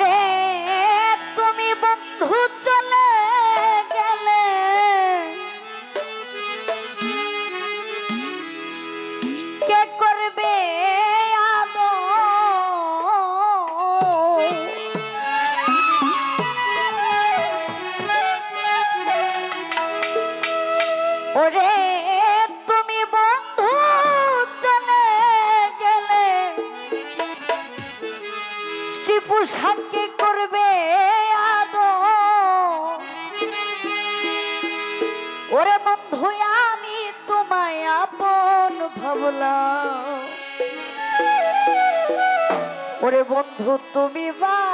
করে বাবলা ওরে বন্ধু তুমি বা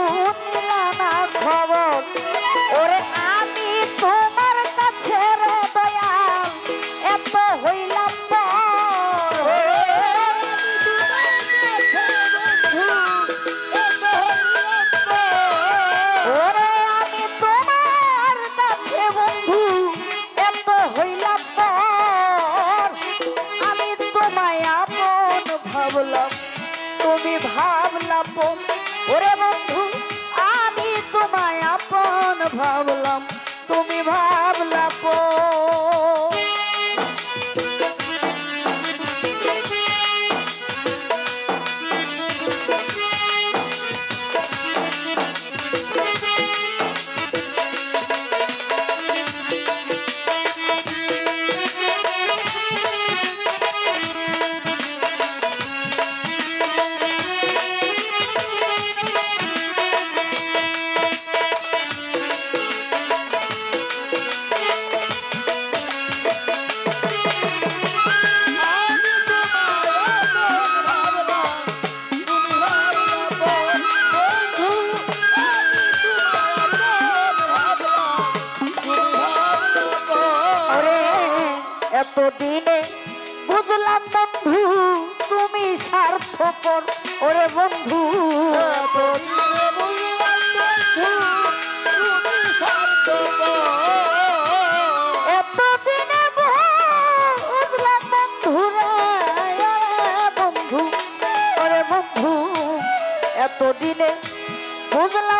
i Babylon.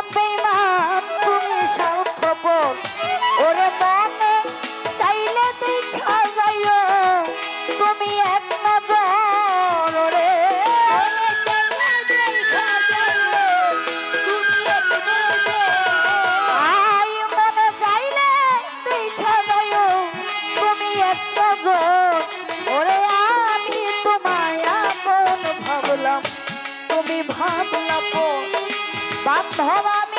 my baby. ভবা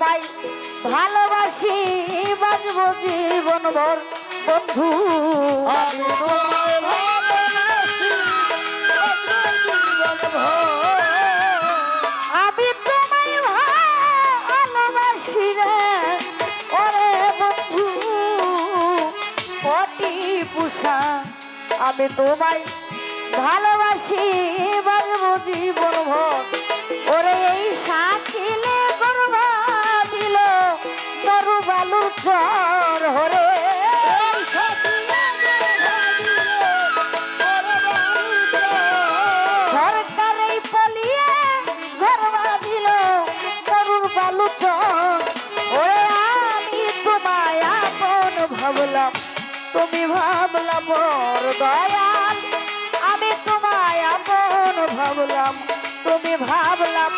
তোমায় ভালোবাসি বাজব জীবন ভর। বন্ধু আমি তোমায় ভালোবাসি জীবন ভর। আমি তোমায় ভালোবাসি রে। ওরে বন্ধু পটি পুষা। আমি তোমায় ভালোবাসি জীবন ভর। ওরে এই সাকিলে দয়াল আমি তোমায় আপন ভাবলাম তুমি ভাবলাম